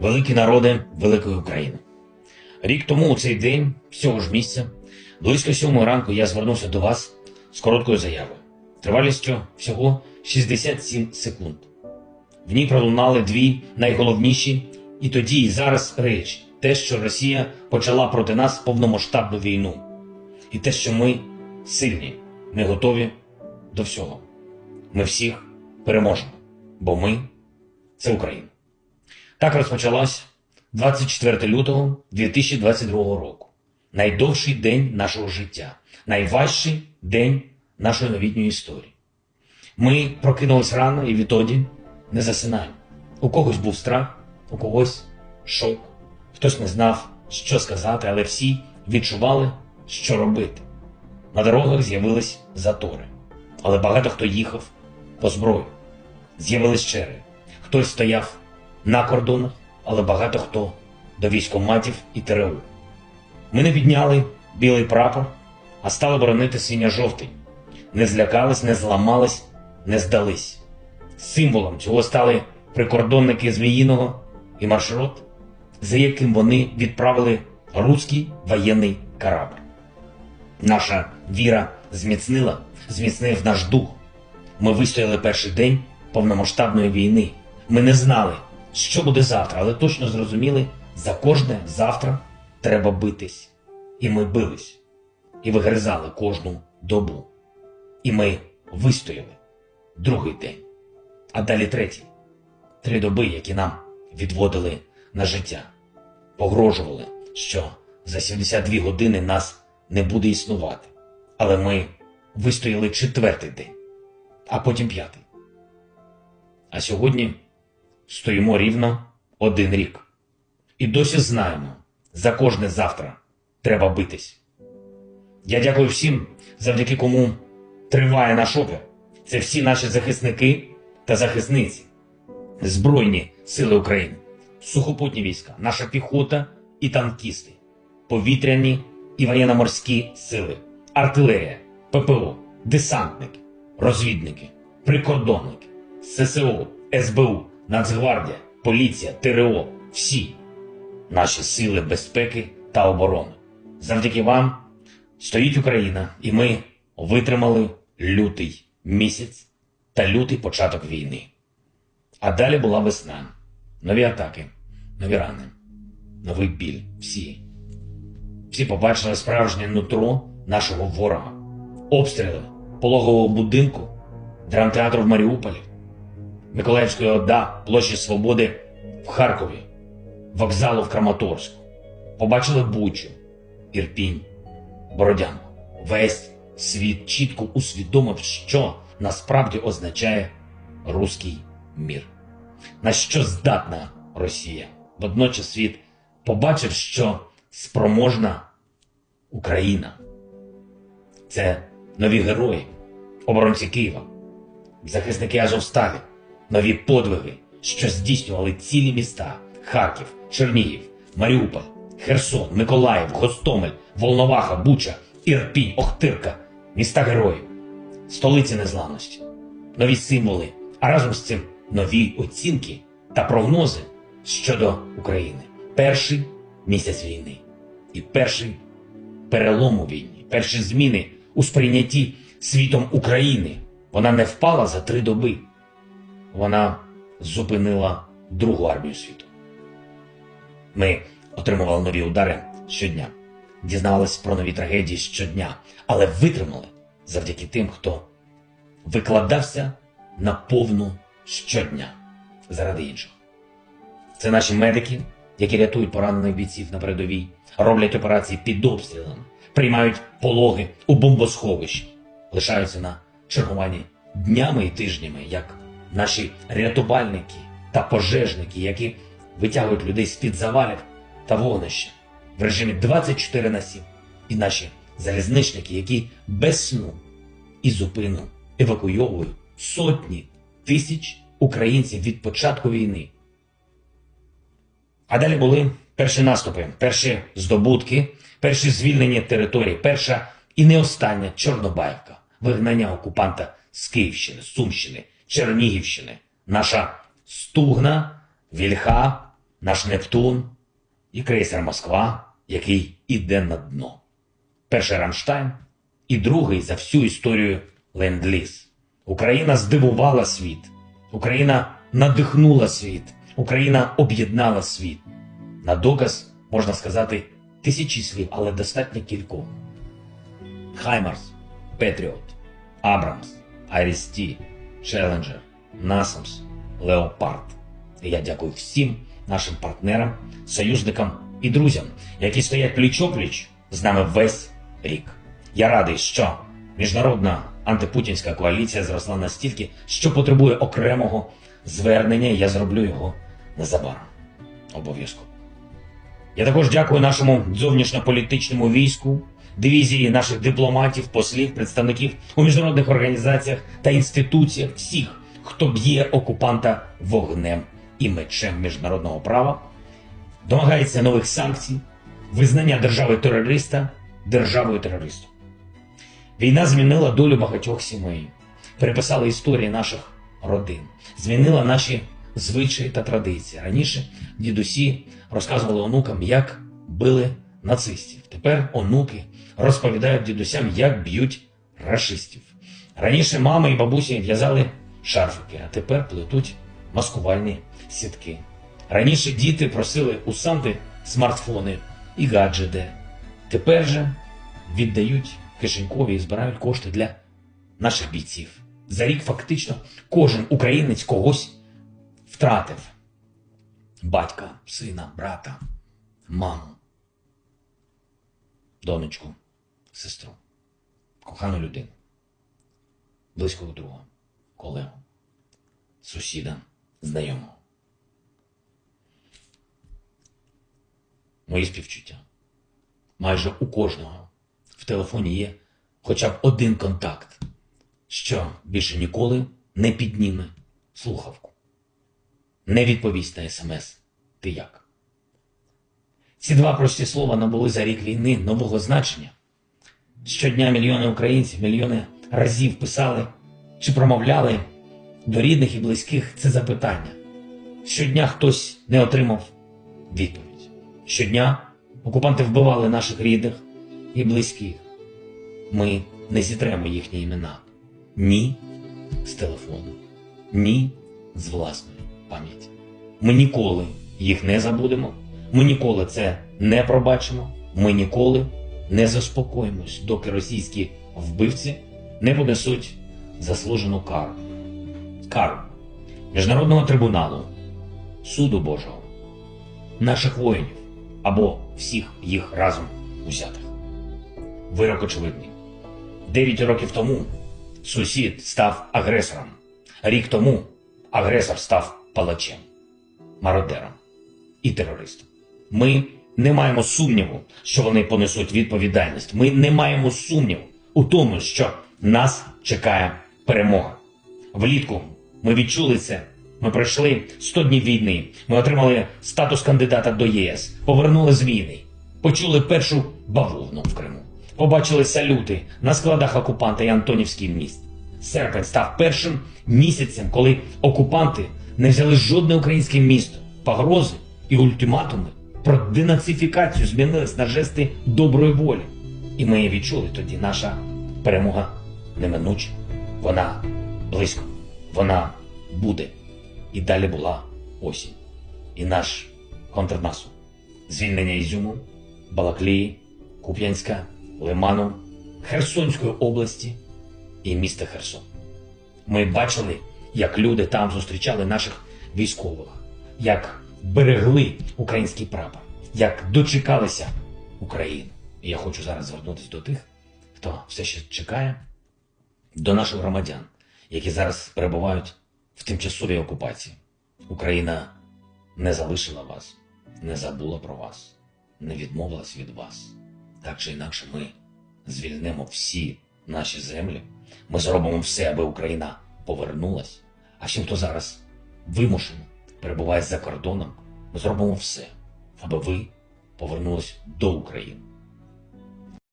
великі народи великої України. Рік тому у цей день, з цього ж місця, близько сьомої ранку я звернувся до вас з короткою заявою, тривалістю всього 67 секунд. В ній пролунали дві найголовніші і тоді, і зараз речі: те, що Росія почала проти нас повномасштабну війну, і те, що ми сильні, ми готові до всього. Ми всіх переможемо, бо ми це Україна. Так розпочалась 24 лютого 2022 року. Найдовший день нашого життя, найважчий день нашої новітньої історії. Ми прокинулись рано і відтоді не засинаємо. У когось був страх, у когось шок, хтось не знав, що сказати, але всі відчували, що робити. На дорогах з'явились затори, але багато хто їхав по зброю. З'явились черги. Хтось стояв на кордонах, але багато хто до військоматів і ТРУ. Ми не підняли білий прапор, а стали боронити синьо-жовтий. Не злякались, не зламались, не здались. Символом цього стали прикордонники Зміїного і маршрут, за яким вони відправили руський воєнний корабль. Наша віра зміцнила, зміцнив наш дух. Ми вистояли перший день повномасштабної війни. Ми не знали, що буде завтра, але точно зрозуміли, за кожне завтра треба битись. І ми бились, і вигризали кожну добу. І ми вистояли другий день, а далі третій. Три доби, які нам відводили на життя, погрожували, що за 72 години нас не буде існувати. Але ми вистояли четвертий день, а потім п'ятий. А сьогодні стоїмо рівно один рік. І досі знаємо, за кожне завтра треба битись. Я дякую всім, завдяки кому триває наш опір. Це всі наші захисники та захисниці, Збройні сили України, сухопутні війська, наша піхота і танкісти, повітряні і воєнно-морські сили, артилерія, ППО, десантники, розвідники, прикордонники, ССО, СБУ, Нацгвардія, поліція, ТРО, всі наші сили безпеки та оборони. Завдяки вам стоїть Україна, і ми витримали лютий місяць та лютий початок війни. А далі була весна, нові атаки, нові рани, новий біль. Всі. Всі побачили справжнє нутро нашого ворога, обстріли пологового будинку, драмтеатру в Маріуполі, Миколаївської ОДА, площі Свободи в Харкові, вокзалу в Краматорську. Побачили Бучу, Ірпінь, Бородянку. Весь світ чітко усвідомив, що насправді означає руський мір. На що здатна Росія? Водночас світ побачив, що спроможна Україна. Це нові герої, оборонці Києва, захисники Азовсталі, нові подвиги, що здійснювали цілі міста: Харків, Чернігів, Маріуполь, Херсон, Миколаїв, Гостомель, Волноваха, Буча, Ірпінь, Охтирка, міста героїв, столиці незламності, нові символи, а разом з цим нові оцінки та прогнози щодо України. Перший місяць війни і перший перелом у війні, перші зміни у сприйнятті світом України. Вона не впала за три доби. Вона зупинила Другу армію світу. Ми отримували нові удари щодня, дізнавалися про нові трагедії щодня, але витримали завдяки тим, хто викладався на повну щодня заради іншого. Це наші медики, які рятують поранених бійців на передовій, роблять операції під обстрілами, приймають пологи у бомбосховищі, лишаються на чергуванні днями і тижнями, як наші рятувальники та пожежники, які витягують людей з-під завалів та вогнища в режимі 24 на 7, і наші залізничники, які без сну і зупину евакуйовують сотні тисяч українців від початку війни. А далі були перші наступи, перші здобутки, перші звільнення територій, перша і не остання Чорнобаївка, вигнання окупанта з Київщини, Сумщини, Чернігівщини, наша стугна, вільха, наш Нептун і крейсер Москва, який іде на дно. Перший Рамштайн і другий за всю історію Ленд-Ліз. Україна здивувала світ. Україна надихнула світ. Україна об'єднала світ. На доказ можна сказати тисячі слів, але достатньо кількох. Хаймарс, Петріот, Абрамс, Арісті, Челенджер, Насамс, Леопард. І я дякую всім нашим партнерам, союзникам і друзям, які стоять пліч-опліч з нами весь рік. Я радий, що міжнародна антипутінська коаліція зросла настільки, що потребує окремого звернення, і я зроблю його незабаром. Обов'язково. Я також дякую нашому зовнішньополітичному війську, дивізії наших дипломатів, послів, представників у міжнародних організаціях та інституціях, всіх, хто б'є окупанта вогнем і мечем міжнародного права, домагається нових санкцій, визнання держави терориста державою терористом. Війна змінила долю багатьох сімей, переписала історії наших родин, змінила наші звичаї та традиції. Раніше дідусі розказували онукам, як били нацистів. Тепер онуки розповідають дідусям, як б'ють рашистів. Раніше мами і бабусі в'язали шарфики, а тепер плетуть маскувальні сітки. Раніше діти просили у Санти смартфони і гаджети. Тепер же віддають кишенькові і збирають кошти для наших бійців. За рік фактично кожен українець когось втратив батька, сина, брата, маму, донечку, сестру, кохану людину, близького друга, колегу, сусіда, знайомого. Мої співчуття. Майже у кожного в телефоні є хоча б один контакт, що більше ніколи не підніме слухавку не відповість на смс. Ти як? Ці два прості слова набули за рік війни нового значення. Щодня мільйони українців, мільйони разів писали чи промовляли до рідних і близьких це запитання. Щодня хтось не отримав відповідь. Щодня окупанти вбивали наших рідних і близьких. Ми не зітремо їхні імена. Ні з телефону, ні з власної пам'яті. Ми ніколи їх не забудемо, ми ніколи це не пробачимо, ми ніколи не заспокоїмось, доки російські вбивці не понесуть заслужену кару. Кару Міжнародного трибуналу, суду Божого, наших воїнів або всіх їх разом узятих. Вирок очевидний. Дев'ять років тому сусід став агресором. Рік тому агресор став палачем, мародером і терористом. Ми не маємо сумніву, що вони понесуть відповідальність. Ми не маємо сумніву у тому, що нас чекає перемога. Влітку ми відчули це. Ми пройшли 100 днів війни. Ми отримали статус кандидата до ЄС, повернули з війни, почули першу бавовну в Криму, побачили салюти на складах окупанта і Антонівський міст. Серпень став першим місяцем, коли окупанти не взяли жодне українське місто, погрози і ультиматуми про денацифікацію змінились на жести доброї волі. І ми відчули тоді наша перемога неминуча. Вона близько, вона буде. І далі була осінь. І наш контрнаступ. Звільнення Ізюму, Балаклії, Куп'янська, Лиману, Херсонської області і міста Херсон. Ми бачили, як люди там зустрічали наших військових, як берегли український прапор, як дочекалися України. І я хочу зараз звернутися до тих, хто все ще чекає, до наших громадян, які зараз перебувають в тимчасовій окупації. Україна не залишила вас, не забула про вас, не відмовилась від вас. Так чи інакше, ми звільнимо всі наші землі. Ми зробимо все, аби Україна повернулась. А всім, хто зараз вимушено перебуває за кордоном, ми зробимо все, аби ви повернулись до України.